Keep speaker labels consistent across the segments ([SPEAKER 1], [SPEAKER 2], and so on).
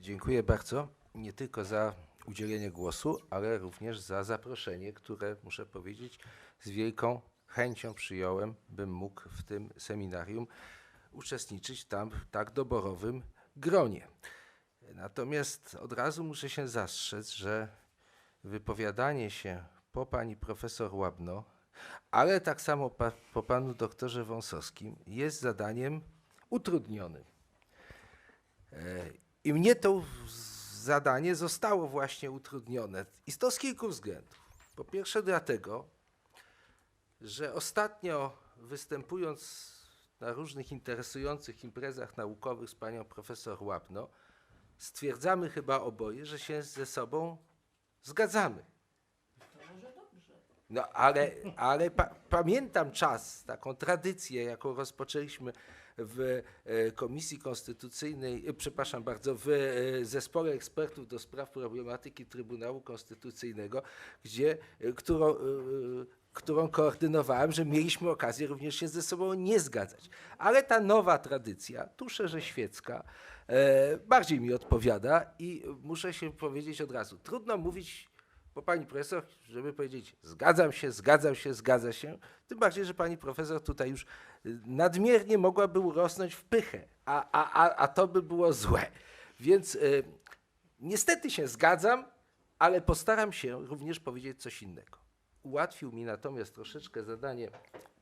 [SPEAKER 1] Dziękuję bardzo nie tylko za udzielenie głosu, ale również za zaproszenie, które muszę powiedzieć z wielką chęcią przyjąłem, bym mógł w tym seminarium uczestniczyć tam w tak doborowym gronie. Natomiast od razu muszę się zastrzec, że wypowiadanie się po pani profesor Łabno, ale tak samo pa, po panu doktorze Wąsowskim jest zadaniem utrudnionym. E, I mnie to zadanie zostało właśnie utrudnione. I to z kilku względów. Po pierwsze dlatego, że ostatnio występując na różnych interesujących imprezach naukowych z panią profesor Łapno, stwierdzamy chyba oboje, że się ze sobą zgadzamy. No ale, ale pa, pamiętam czas, taką tradycję, jaką rozpoczęliśmy w e, Komisji Konstytucyjnej, e, przepraszam bardzo, w e, Zespole Ekspertów do Spraw Problematyki Trybunału Konstytucyjnego, gdzie, którą, którą koordynowałem, że mieliśmy okazję również się ze sobą nie zgadzać. Ale ta nowa tradycja, tu szerzej świecka, bardziej mi odpowiada i muszę się powiedzieć od razu, trudno mówić bo pani profesor, żeby powiedzieć zgadzam się, zgadzam się, zgadza się, tym bardziej, że pani profesor tutaj już y, nadmiernie mogłaby urosnąć w pychę, a, a, a, a to by było złe. Więc y, niestety się zgadzam, ale postaram się również powiedzieć coś innego. Ułatwił mi natomiast troszeczkę zadanie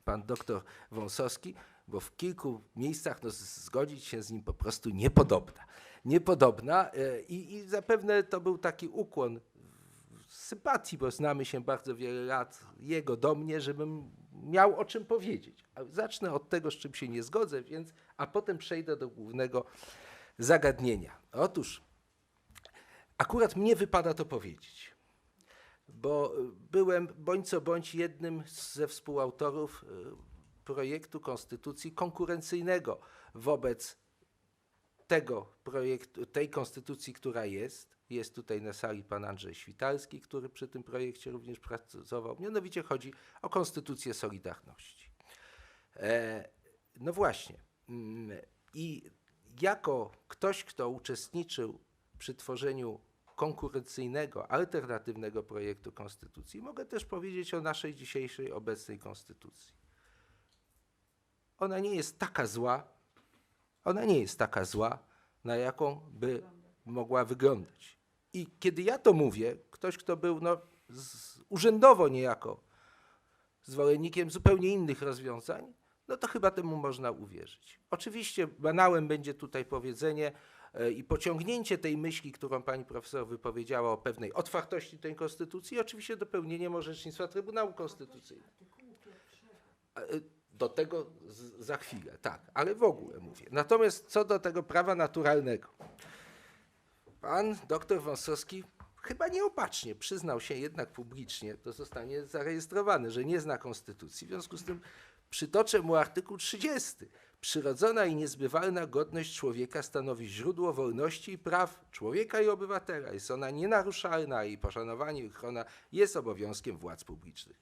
[SPEAKER 1] pan doktor Wąsowski, bo w kilku miejscach no, zgodzić się z nim po prostu niepodobna. Niepodobna y, i, i zapewne to był taki ukłon sympatii, bo znamy się bardzo wiele lat jego do mnie, żebym miał o czym powiedzieć. Zacznę od tego, z czym się nie zgodzę, więc, a potem przejdę do głównego zagadnienia. Otóż akurat mnie wypada to powiedzieć, bo y, byłem bądź co bądź jednym ze współautorów y, projektu konstytucji konkurencyjnego wobec tego projektu, tej konstytucji, która jest. Jest tutaj na sali pan Andrzej Świtalski, który przy tym projekcie również pracował. Mianowicie chodzi o konstytucję Solidarności. E, no właśnie. Mm, I jako ktoś, kto uczestniczył przy tworzeniu konkurencyjnego, alternatywnego projektu konstytucji, mogę też powiedzieć o naszej dzisiejszej obecnej konstytucji. Ona nie jest taka zła, ona nie jest taka zła, na jaką by mogła wyglądać. I kiedy ja to mówię, ktoś, kto był no, z, urzędowo niejako zwolennikiem zupełnie innych rozwiązań, no to chyba temu można uwierzyć. Oczywiście banałem będzie tutaj powiedzenie e, i pociągnięcie tej myśli, którą pani profesor wypowiedziała o pewnej otwartości tej konstytucji, oczywiście dopełnieniem orzecznictwa Trybunału Konstytucyjnego. E, Do tego z, za chwilę, tak, ale w ogóle mówię. Natomiast co do tego prawa naturalnego. Pan doktor Wąsowski chyba nieopatrznie przyznał się jednak publicznie, to zostanie zarejestrowane, że nie zna konstytucji. W związku z tym przytoczę mu artykuł 30. Przyrodzona i niezbywalna godność człowieka stanowi źródło wolności i praw człowieka i obywatela. Jest ona nienaruszalna, a jej poszanowanie i ochrona jest obowiązkiem władz publicznych.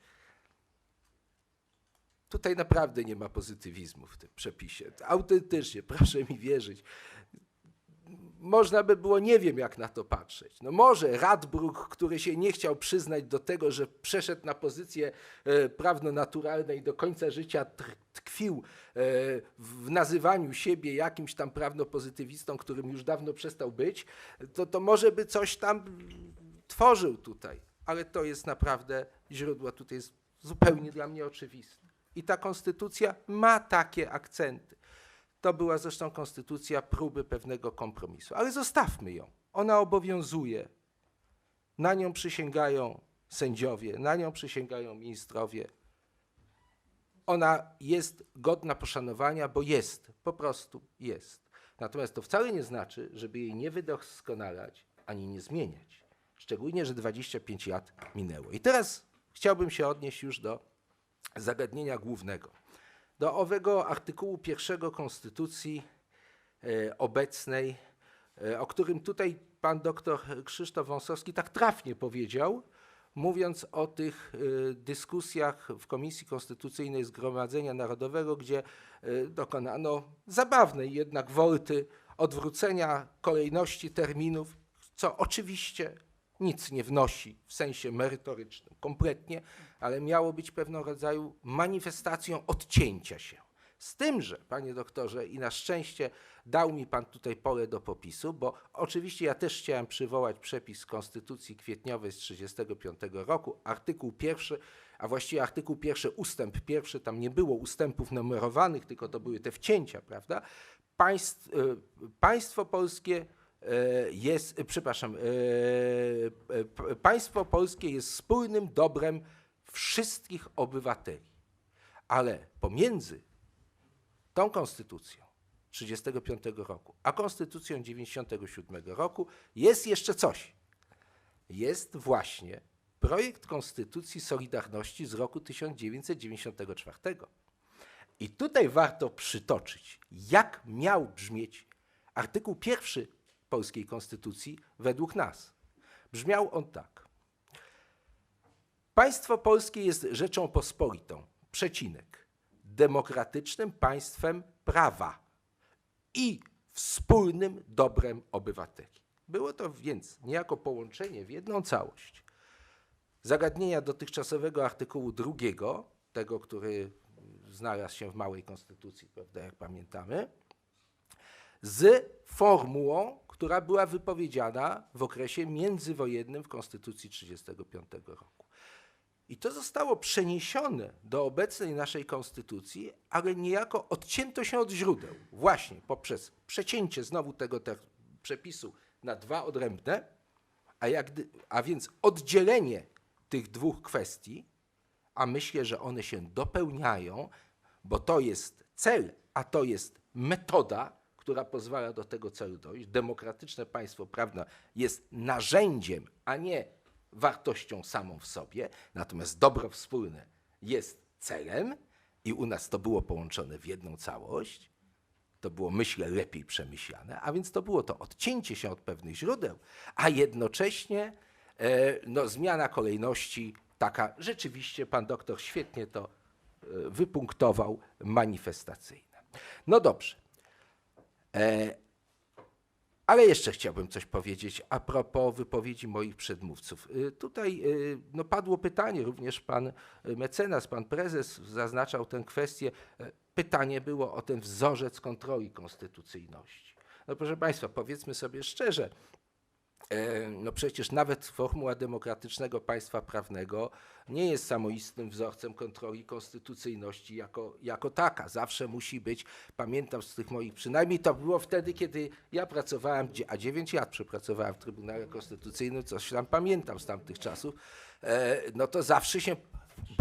[SPEAKER 1] Tutaj naprawdę nie ma pozytywizmu w tym przepisie. Autentycznie, proszę mi wierzyć. Można by było nie wiem, jak na to patrzeć. No może Radbruch, który się nie chciał przyznać do tego, że przeszedł na pozycję e, prawno-naturalne i do końca życia tkwił e, w nazywaniu siebie jakimś tam prawnopozytywistą, którym już dawno przestał być, to, to może by coś tam tworzył tutaj. Ale to jest naprawdę źródło tutaj jest zupełnie dla mnie oczywiste. I ta konstytucja ma takie akcenty. To była zresztą konstytucja próby pewnego kompromisu. Ale zostawmy ją. Ona obowiązuje. Na nią przysięgają sędziowie, na nią przysięgają ministrowie. Ona jest godna poszanowania, bo jest, po prostu jest. Natomiast to wcale nie znaczy, żeby jej nie wydoskonalać ani nie zmieniać. Szczególnie, że 25 lat minęło. I teraz chciałbym się odnieść już do zagadnienia głównego. Do owego artykułu pierwszego Konstytucji e, obecnej, e, o którym tutaj pan doktor Krzysztof Wąsowski tak trafnie powiedział, mówiąc o tych e, dyskusjach w Komisji Konstytucyjnej Zgromadzenia Narodowego, gdzie dokonano zabawnej jednak wolty odwrócenia kolejności terminów, co oczywiście nic nie wnosi w sensie merytorycznym kompletnie, ale miało być pewnego rodzaju manifestacją odcięcia się. Z tym, że, panie doktorze, i na szczęście dał mi pan tutaj pole do popisu, bo oczywiście ja też chciałem przywołać przepis Konstytucji kwietniowej z 1935 roku, artykuł pierwszy, a właściwie artykuł pierwszy, ustęp pierwszy, tam nie było ustępów numerowanych, tylko to były te wcięcia, prawda? Państw, y, państwo polskie jest, e, przepraszam, e, e, państwo polskie jest wspólnym dobrem wszystkich obywateli. Ale pomiędzy tą konstytucją 35 roku, a konstytucją 97 roku jest jeszcze coś. Jest właśnie projekt Konstytucji Solidarności z roku 1994. I tutaj warto przytoczyć, jak miał brzmieć artykuł pierwszy polskiej konstytucji według nas. Brzmiał on tak. Państwo polskie jest rzeczą pospolitą, przecinek, demokratycznym państwem prawa i wspólnym dobrem obywateli. Było to więc niejako połączenie w jedną całość zagadnienia dotychczasowego artykułu drugiego, tego, który znalazł się w małej konstytucji, prawda, jak pamiętamy, z formułą, która była wypowiedziana w okresie międzywojennym w Konstytucji 1935 roku. I to zostało przeniesione do obecnej naszej konstytucji, ale niejako odcięto się od źródeł, właśnie poprzez przecięcie znowu tego te przepisu na dwa odrębne, a, jak, a więc oddzielenie tych dwóch kwestii, a myślę, że one się dopełniają, bo to jest cel, a to jest metoda, która pozwala do tego celu dojść. Demokratyczne państwo prawne jest narzędziem, a nie wartością samą w sobie, natomiast dobro wspólne jest celem i u nas to było połączone w jedną całość. To było, myślę, lepiej przemyślane, a więc to było to odcięcie się od pewnych źródeł, a jednocześnie e, no, zmiana kolejności taka, rzeczywiście pan doktor świetnie to e, wypunktował, manifestacyjna. No dobrze. E, ale jeszcze chciałbym coś powiedzieć a propos wypowiedzi moich przedmówców. Y, Tutaj y, no, padło pytanie, również pan mecenas, pan prezes zaznaczał tę kwestię. E, Pytanie było o ten wzorzec kontroli konstytucyjności. No proszę państwa, powiedzmy sobie szczerze, E, No przecież nawet formuła demokratycznego państwa prawnego nie jest samoistnym wzorcem kontroli konstytucyjności jako, jako taka. Zawsze musi być, pamiętam z tych moich, przynajmniej to było wtedy, kiedy ja pracowałem, a 9 lat przepracowałem w Trybunale Konstytucyjnym, coś tam pamiętam z tamtych czasów, e, no to zawsze się,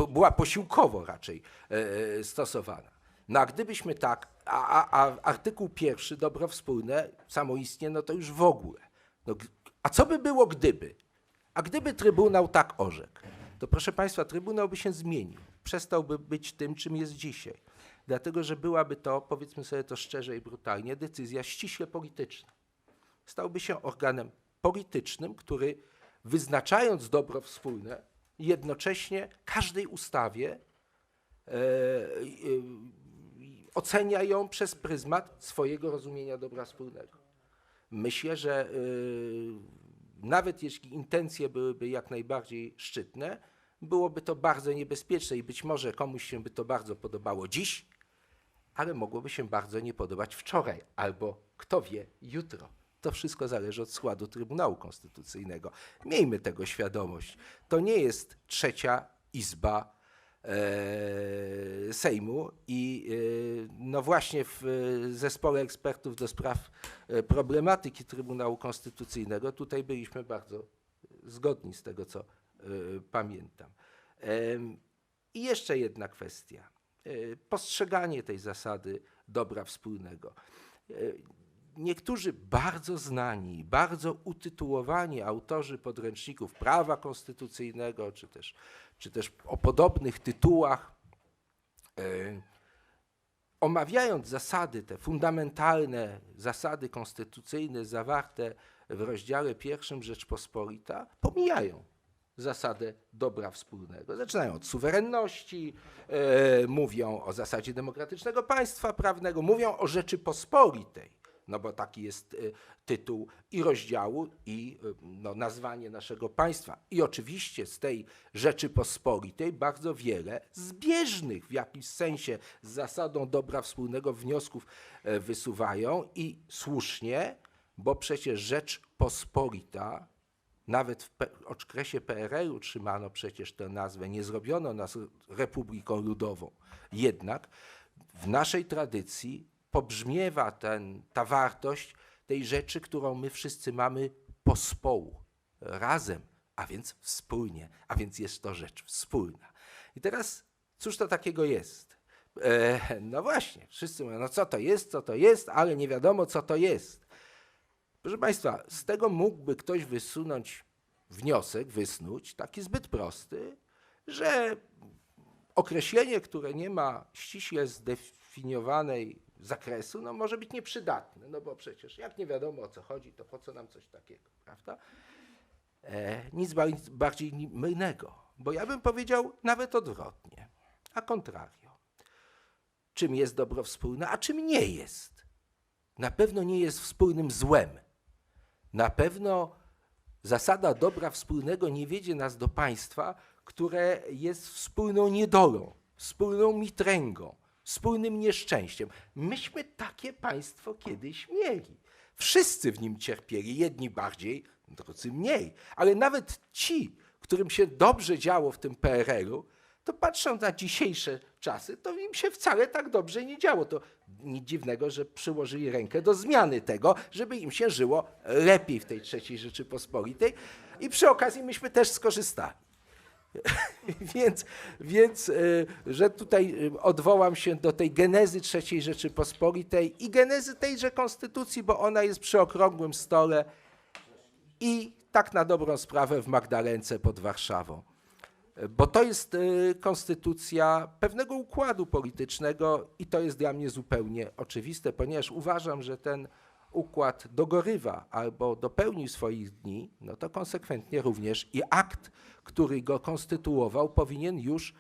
[SPEAKER 1] była posiłkowo raczej e, stosowana. No a gdybyśmy tak, a, a, a artykuł pierwszy, dobro wspólne, samoistnie, no to już w ogóle. No, a co by było gdyby? A gdyby Trybunał tak orzekł, to proszę Państwa, Trybunał by się zmienił. Przestałby być tym, czym jest dzisiaj. Dlatego, że byłaby to, powiedzmy sobie to szczerze i brutalnie, decyzja ściśle polityczna. Stałby się organem politycznym, który wyznaczając dobro wspólne, jednocześnie każdej ustawie e, e, ocenia ją przez pryzmat swojego rozumienia dobra wspólnego. Myślę, że y, nawet jeśli intencje byłyby jak najbardziej szczytne, byłoby to bardzo niebezpieczne i być może komuś się by to bardzo podobało dziś, ale mogłoby się bardzo nie podobać wczoraj albo kto wie, jutro. To wszystko zależy od składu Trybunału Konstytucyjnego. Miejmy tego świadomość. To nie jest trzecia izba Sejmu i e, no właśnie w e, zespole ekspertów do spraw e, problematyki Trybunału Konstytucyjnego tutaj byliśmy bardzo zgodni z tego, co e, pamiętam. I jeszcze jedna kwestia. E, Postrzeganie tej zasady dobra wspólnego. Niektórzy bardzo znani, bardzo utytułowani autorzy podręczników prawa konstytucyjnego, czy też, czy też o podobnych tytułach, e, omawiając zasady, te fundamentalne zasady konstytucyjne zawarte w rozdziale pierwszym Rzeczpospolita, pomijają zasadę dobra wspólnego. Zaczynają od suwerenności, e, mówią o zasadzie demokratycznego państwa prawnego, mówią o Rzeczypospolitej. No bo taki jest y, tytuł i rozdziału, i y, no, nazwanie naszego państwa. I oczywiście z tej Rzeczypospolitej bardzo wiele zbieżnych w jakimś sensie z zasadą dobra wspólnego wniosków e, wysuwają i słusznie, bo przecież Rzeczpospolita nawet w okresie PRL-u trzymano przecież tę nazwę, nie zrobiono nas Republiką Ludową. Jednak w naszej tradycji pobrzmiewa ten, ta wartość tej rzeczy, którą my wszyscy mamy pospołu, razem, a więc wspólnie, a więc jest to rzecz wspólna. I teraz cóż to takiego jest? E, no właśnie, wszyscy mówią, no co to jest, co to jest, ale nie wiadomo, co to jest. Proszę Państwa, z tego mógłby ktoś wysunąć wniosek, wysnuć, taki zbyt prosty, że określenie, które nie ma ściśle zdefiniowanej zakresu, no może być nieprzydatne, no bo przecież jak nie wiadomo o co chodzi, to po co nam coś takiego, prawda? E, nic ba- bardziej mylnego, bo ja bym powiedział nawet odwrotnie, a contrario. Czym jest dobro wspólne, a czym nie jest? Na pewno nie jest wspólnym złem. Na pewno zasada dobra wspólnego nie wiedzie nas do państwa, które jest wspólną niedolą, wspólną mitręgą, wspólnym nieszczęściem. Myśmy takie państwo kiedyś mieli. Wszyscy w nim cierpieli, jedni bardziej, drudzy mniej. Ale nawet ci, którym się dobrze działo w tym PRL-u, to patrząc na dzisiejsze czasy, to im się wcale tak dobrze nie działo. To nic dziwnego, że przyłożyli rękę do zmiany tego, żeby im się żyło lepiej w tej trzeciej Rzeczypospolitej. I przy okazji myśmy też skorzystali. więc, więc y, że tutaj y, odwołam się do tej genezy III Rzeczypospolitej i genezy tejże konstytucji, bo ona jest przy okrągłym stole i tak na dobrą sprawę w Magdalence pod Warszawą. Bo to jest y, konstytucja pewnego układu politycznego i to jest dla mnie zupełnie oczywiste, ponieważ uważam, że ten układ dogorywa albo dopełnił swoich dni, no to konsekwentnie również i akt, który go konstytuował, powinien już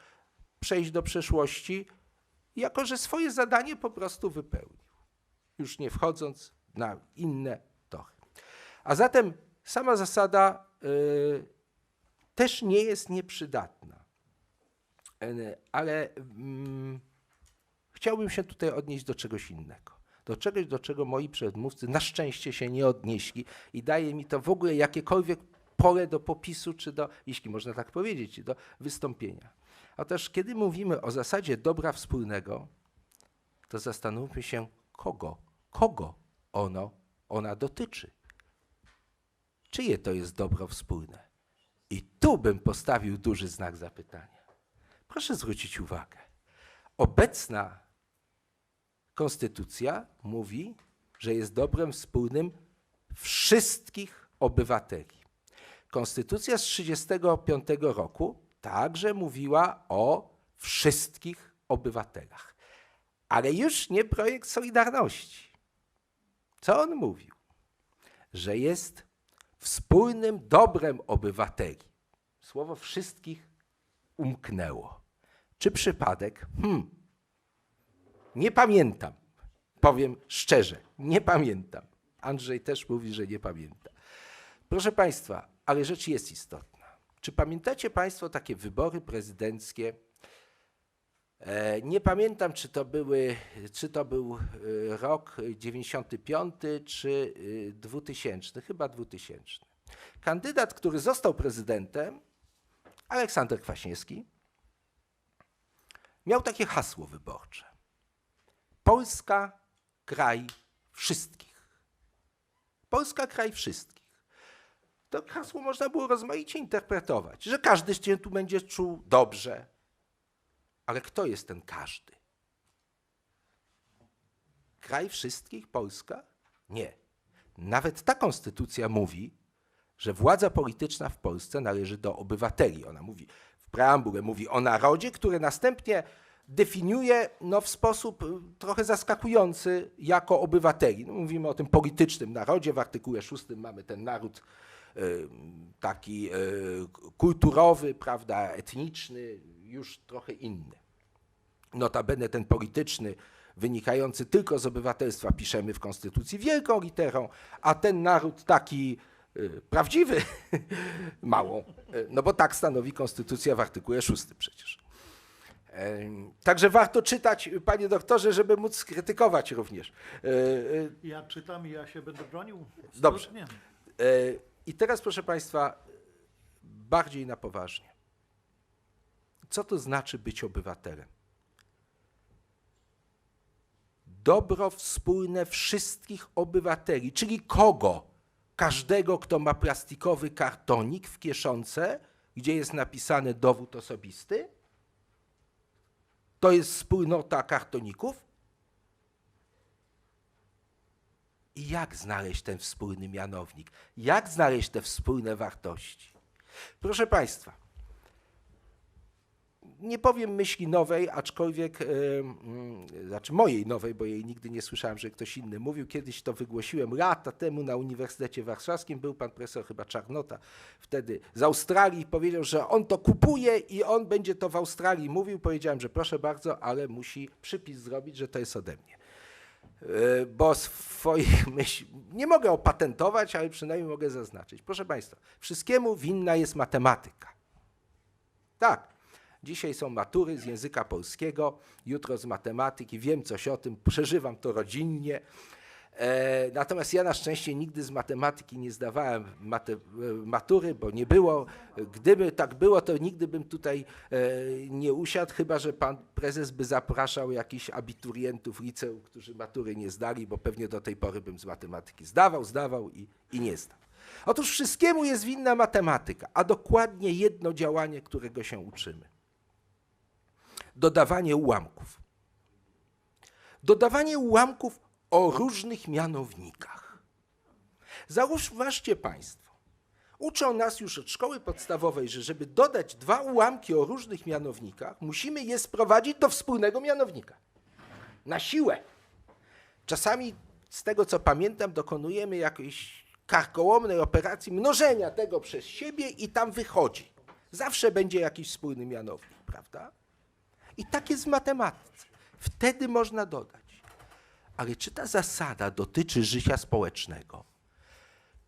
[SPEAKER 1] przejść do przeszłości, jako że swoje zadanie po prostu wypełnił, już nie wchodząc na inne tory. A zatem sama zasada y, też nie jest nieprzydatna. E, Ale mm, chciałbym się tutaj odnieść do czegoś innego. Do czegoś, do czego moi przedmówcy na szczęście się nie odnieśli i daje mi to w ogóle jakiekolwiek pole do popisu, czy do, jeśli można tak powiedzieć, do wystąpienia. Otóż, kiedy mówimy o zasadzie dobra wspólnego, to zastanówmy się, kogo, kogo ono, ona dotyczy. Czyje to jest dobro wspólne? I tu bym postawił duży znak zapytania. Proszę zwrócić uwagę. Obecna konstytucja mówi, że jest dobrem wspólnym wszystkich obywateli. Konstytucja z 1935 roku także mówiła o wszystkich obywatelach, ale już nie projekt Solidarności. Co on mówił? Że jest wspólnym dobrem obywateli. Słowo wszystkich umknęło. Czy przypadek? Hmm. Nie pamiętam. Powiem szczerze, nie pamiętam. Andrzej też mówi, że nie pamięta. Proszę Państwa, ale rzecz jest istotna. Czy pamiętacie Państwo takie wybory prezydenckie? E, Nie pamiętam, czy to, były, czy to był e, rok 95 czy e, 2000, chyba 2000. Kandydat, który został prezydentem, Aleksander Kwaśniewski, miał takie hasło wyborcze. Polska kraj wszystkich. Polska kraj wszystkich. To hasło można było rozmaicie interpretować, że każdy się tu będzie czuł dobrze. Ale kto jest ten każdy? Kraj wszystkich? Polska? Nie. Nawet ta konstytucja mówi, że władza polityczna w Polsce należy do obywateli. Ona mówi w preambule mówi o narodzie, który następnie definiuje no, w sposób y, trochę zaskakujący jako obywateli. No, mówimy o tym politycznym narodzie. W artykule 6 mamy ten naród y, taki y, kulturowy, prawda, etniczny, już trochę inny. Notabene ten polityczny wynikający tylko z obywatelstwa piszemy w Konstytucji wielką literą, a ten naród taki y, prawdziwy małą. Y, No bo tak stanowi Konstytucja w artykule 6 przecież. Także warto czytać, panie doktorze, żeby móc skrytykować również. Y, y,
[SPEAKER 2] Ja czytam i ja się będę bronił.
[SPEAKER 1] Dobrze. E, I teraz, proszę Państwa, bardziej na poważnie. Co to znaczy być obywatelem? Dobro wspólne wszystkich obywateli, czyli kogo? Każdego, kto ma plastikowy kartonik w kieszonce, gdzie jest napisany dowód osobisty? To jest wspólnota kartoników? I jak znaleźć ten wspólny mianownik? Jak znaleźć te wspólne wartości? Proszę Państwa, nie powiem myśli nowej, aczkolwiek, e, mm, znaczy mojej nowej, bo jej nigdy nie słyszałem, że ktoś inny mówił. Kiedyś to wygłosiłem lata temu na Uniwersytecie Warszawskim. Był pan profesor chyba Czarnota wtedy z Australii powiedział, że on to kupuje i on będzie to w Australii mówił. Powiedziałem, że proszę bardzo, ale musi przypis zrobić, że to jest ode mnie. E, bo swoich myśli nie mogę opatentować, ale przynajmniej mogę zaznaczyć. Proszę Państwa, wszystkiemu winna jest matematyka. Tak, dzisiaj są matury z języka polskiego, jutro z matematyki, wiem coś o tym, przeżywam to rodzinnie. E, natomiast ja na szczęście nigdy z matematyki nie zdawałem e, matury, bo nie było. Gdyby tak było, to nigdy bym tutaj e, nie usiadł, chyba że pan prezes by zapraszał jakichś abiturientów liceum, którzy matury nie zdali, bo pewnie do tej pory bym z matematyki zdawał, zdawał i, i nie zdał. Otóż wszystkiemu jest winna matematyka, a dokładnie jedno działanie, którego się uczymy. Dodawanie ułamków. Dodawanie ułamków o różnych mianownikach. Zauważcie Państwo, uczą nas już od szkoły podstawowej, że żeby dodać dwa ułamki o różnych mianownikach, musimy je sprowadzić do wspólnego mianownika. Na siłę. Czasami, z tego co pamiętam, dokonujemy jakiejś karkołomnej operacji mnożenia tego przez siebie i tam wychodzi. Zawsze będzie jakiś wspólny mianownik, prawda? I tak jest w matematyce. Wtedy można dodać. Ale czy ta zasada dotyczy życia społecznego?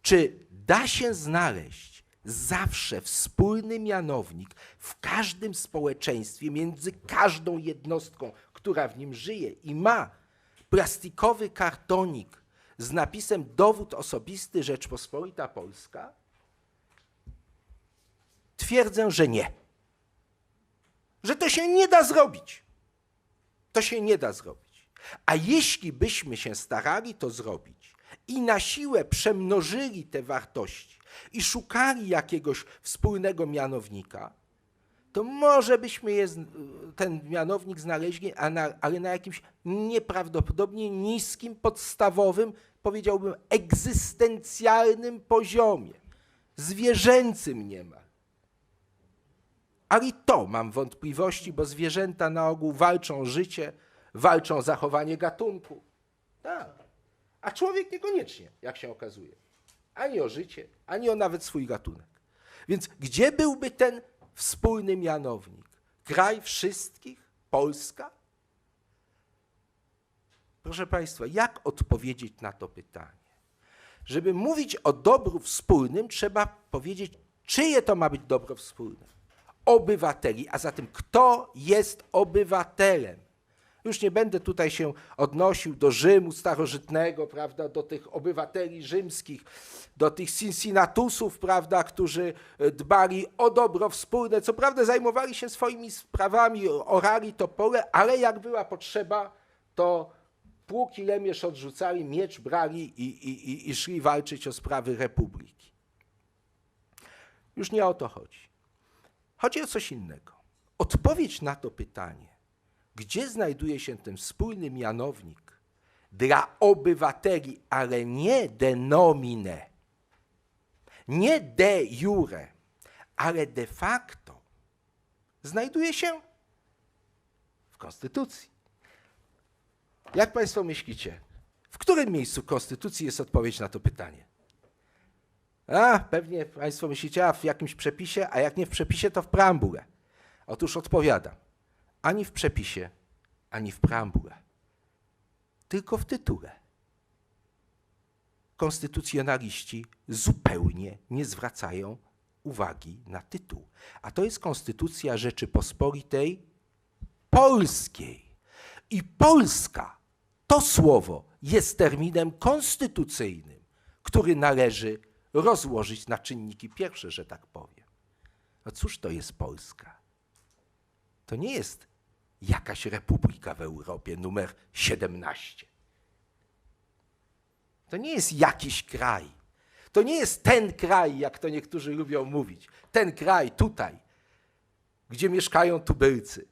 [SPEAKER 1] Czy da się znaleźć zawsze wspólny mianownik w każdym społeczeństwie między każdą jednostką, która w nim żyje i ma plastikowy kartonik z napisem dowód osobisty Rzeczpospolita Polska? Twierdzę, że nie. To się nie da zrobić. To się nie da zrobić. A jeśli byśmy się starali to zrobić i na siłę przemnożyli te wartości i szukali jakiegoś wspólnego mianownika, to może byśmy je, ten mianownik znaleźli, ale na jakimś nieprawdopodobnie niskim, podstawowym, powiedziałbym, egzystencjalnym poziomie. Zwierzęcym niemal. Ale i to mam wątpliwości, bo zwierzęta na ogół walczą o życie, walczą o zachowanie gatunku. Tak. A człowiek niekoniecznie, jak się okazuje. Ani o życie, ani o nawet swój gatunek. Więc gdzie byłby ten wspólny mianownik? Kraj wszystkich? Polska? Proszę Państwa, jak odpowiedzieć na to pytanie? Żeby mówić o dobru wspólnym, trzeba powiedzieć, czyje to ma być dobro wspólne. Obywateli, a zatem kto jest obywatelem? Już nie będę tutaj się odnosił do Rzymu starożytnego, prawda, do tych obywateli rzymskich, do tych Cincinnatusów, prawda, którzy e, dbali o dobro wspólne. Co prawda zajmowali się swoimi sprawami, orali to pole, ale jak była potrzeba, to pług i lemierz odrzucali, miecz brali i, i, i, i szli walczyć o sprawy republiki. Już nie o to chodzi. Chodzi o coś innego. Odpowiedź na to pytanie, gdzie znajduje się ten wspólny mianownik dla obywateli, ale nie de nomine, nie de jure, ale de facto, znajduje się w Konstytucji. Jak Państwo myślicie, w którym miejscu Konstytucji jest odpowiedź na to pytanie? A, pewnie Państwo myślicie, a w jakimś przepisie, a jak nie w przepisie, to w preambule. Otóż odpowiadam, ani w przepisie, ani w preambule. tylko w tytule. Konstytucjonaliści zupełnie nie zwracają uwagi na tytuł. A to jest Konstytucja Rzeczypospolitej Polskiej. I Polska to słowo jest terminem konstytucyjnym, który należy rozłożyć na czynniki pierwsze, że tak powiem. No cóż to jest Polska? To nie jest jakaś republika w Europie numer 17. To nie jest jakiś kraj. To nie jest ten kraj, jak to niektórzy lubią mówić. Ten kraj tutaj, gdzie mieszkają tubylcy.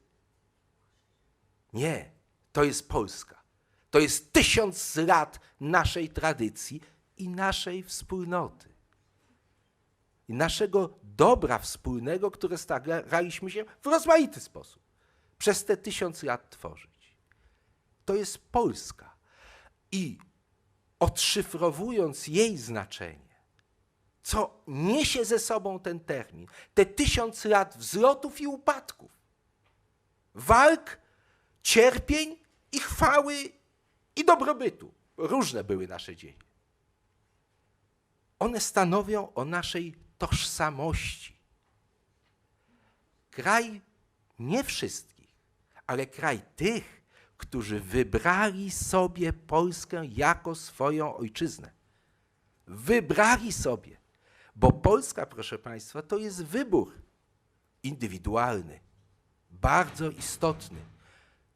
[SPEAKER 1] Nie, to jest Polska. To jest tysiąc lat naszej tradycji i naszej wspólnoty. I naszego dobra wspólnego, które staraliśmy się w rozmaity sposób przez te tysiąc lat tworzyć. To jest Polska. I odszyfrowując jej znaczenie, co niesie ze sobą ten termin, te tysiąc lat wzlotów i upadków, walk, cierpień i chwały i dobrobytu. Różne były nasze dzieje. One stanowią o naszej tożsamości. Kraj nie wszystkich, ale kraj tych, którzy wybrali sobie Polskę jako swoją ojczyznę. Wybrali sobie, bo Polska, proszę Państwa, to jest wybór indywidualny, bardzo istotny.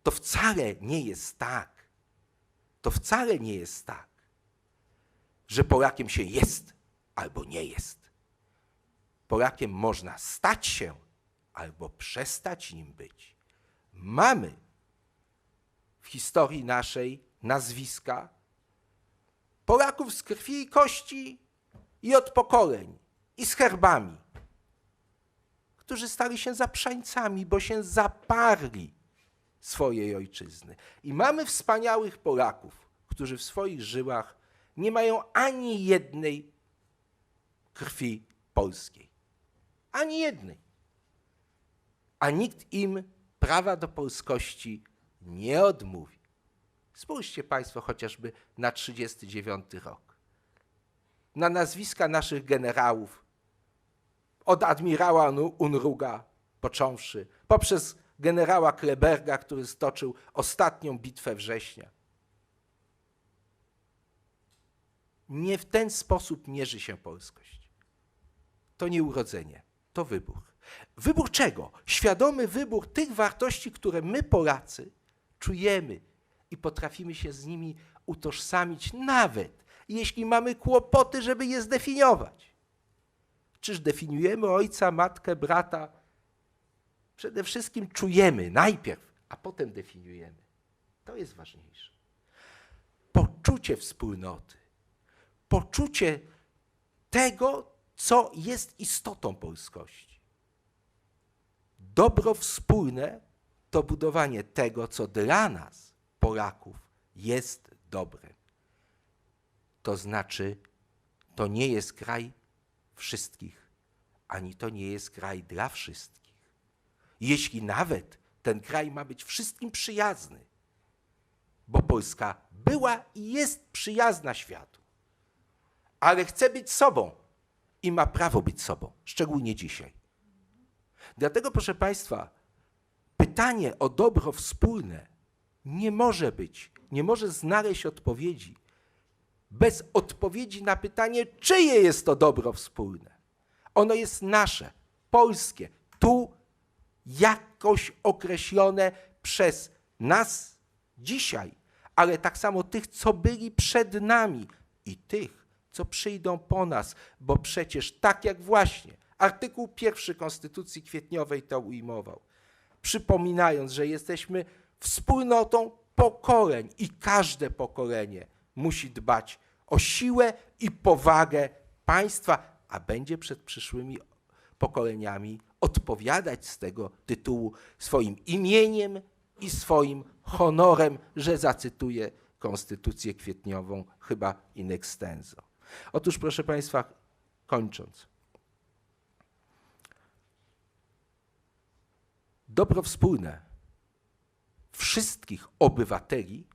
[SPEAKER 1] To wcale nie jest tak, to wcale nie jest tak, że Polakiem się jest albo nie jest. Polakiem można stać się albo przestać nim być. Mamy w historii naszej nazwiska Polaków z krwi i kości i od pokoleń, i z herbami, którzy stali się zaprzańcami, bo się zaparli swojej ojczyzny. I mamy wspaniałych Polaków, którzy w swoich żyłach nie mają ani jednej krwi polskiej. Ani jednej. A nikt im prawa do polskości nie odmówi. Spójrzcie Państwo chociażby na 1939 rok. Na nazwiska naszych generałów, od admirała Unruga począwszy, poprzez generała Kleberga, który stoczył ostatnią bitwę września. Nie w ten sposób mierzy się polskość. To nie urodzenie, to wybór. Wybór czego? Świadomy wybór tych wartości, które my, Polacy, czujemy i potrafimy się z nimi utożsamić, nawet jeśli mamy kłopoty, żeby je zdefiniować. Czyż definiujemy ojca, matkę, brata? Przede wszystkim czujemy najpierw, a potem definiujemy. To jest ważniejsze. Poczucie wspólnoty, poczucie tego, co jest istotą polskości. Dobro wspólne to budowanie tego, co dla nas, Polaków, jest dobrem. To znaczy, to nie jest kraj wszystkich, ani to nie jest kraj dla wszystkich. Jeśli nawet ten kraj ma być wszystkim przyjazny, bo Polska była i jest przyjazna światu, ale chce być sobą i ma prawo być sobą, szczególnie dzisiaj. Dlatego, proszę Państwa, pytanie o dobro wspólne nie może być, nie może znaleźć odpowiedzi bez odpowiedzi na pytanie, czyje jest to dobro wspólne. Ono jest nasze, polskie, tu jakoś określone przez nas dzisiaj, ale tak samo tych, co byli przed nami i tych, co przyjdą po nas, bo przecież tak jak właśnie artykuł pierwszy Konstytucji Kwietniowej to ujmował, przypominając, że jesteśmy wspólnotą pokoleń i każde pokolenie musi dbać o siłę i powagę państwa, a będzie przed przyszłymi pokoleniami odpowiadać z tego tytułu swoim imieniem i swoim honorem, że zacytuję Konstytucję Kwietniową, chyba in extenso. Otóż, proszę Państwa, kończąc. Dobro wspólne wszystkich obywateli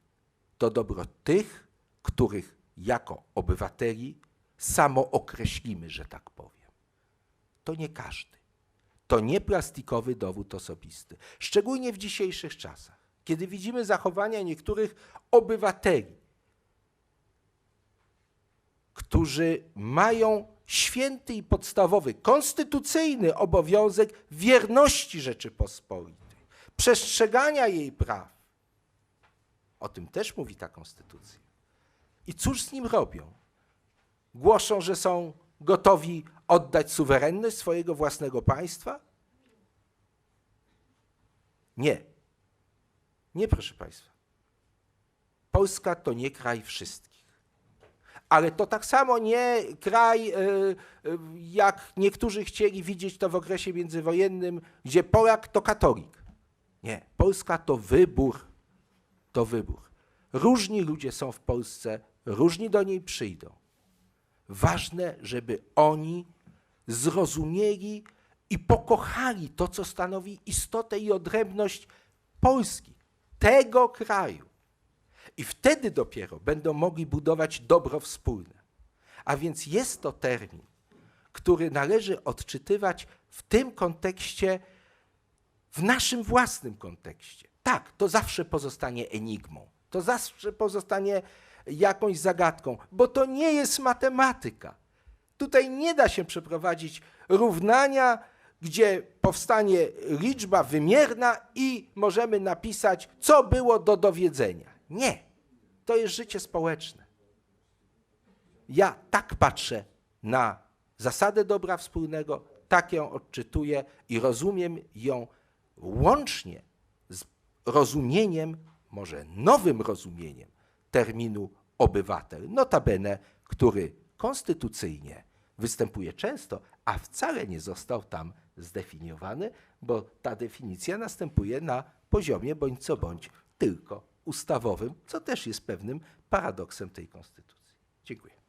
[SPEAKER 1] to dobro tych, których jako obywateli samo określimy, że tak powiem. To nie każdy. To nie plastikowy dowód osobisty. Szczególnie w dzisiejszych czasach, kiedy widzimy zachowania niektórych obywateli, którzy mają święty i podstawowy, konstytucyjny obowiązek wierności Rzeczypospolitej, przestrzegania jej praw. O tym też mówi ta konstytucja. I cóż z nim robią? Głoszą, że są gotowi oddać suwerenność swojego własnego państwa? Nie. Nie, proszę Państwa. Polska to nie kraj wszystkich. Ale to tak samo nie kraj, y, y, jak niektórzy chcieli widzieć to w okresie międzywojennym, gdzie Polak to katolik. Nie. Polska to wybór. To wybór. Różni ludzie są w Polsce, różni do niej przyjdą. Ważne, żeby oni zrozumieli i pokochali to, co stanowi istotę i odrębność Polski, tego kraju. I wtedy dopiero będą mogli budować dobro wspólne. A więc jest to termin, który należy odczytywać w tym kontekście, w naszym własnym kontekście. Tak, to zawsze pozostanie enigmą, to zawsze pozostanie jakąś zagadką, bo to nie jest matematyka. Tutaj nie da się przeprowadzić równania, gdzie powstanie liczba wymierna i możemy napisać, co było do dowiedzenia. Nie. To jest życie społeczne. Ja tak patrzę na zasadę dobra wspólnego, tak ją odczytuję i rozumiem ją łącznie z rozumieniem, może nowym rozumieniem terminu obywatel, notabene, który konstytucyjnie występuje często, a wcale nie został tam zdefiniowany, bo ta definicja następuje na poziomie bądź co bądź tylko ustawowym, co też jest pewnym paradoksem tej konstytucji. Dziękuję.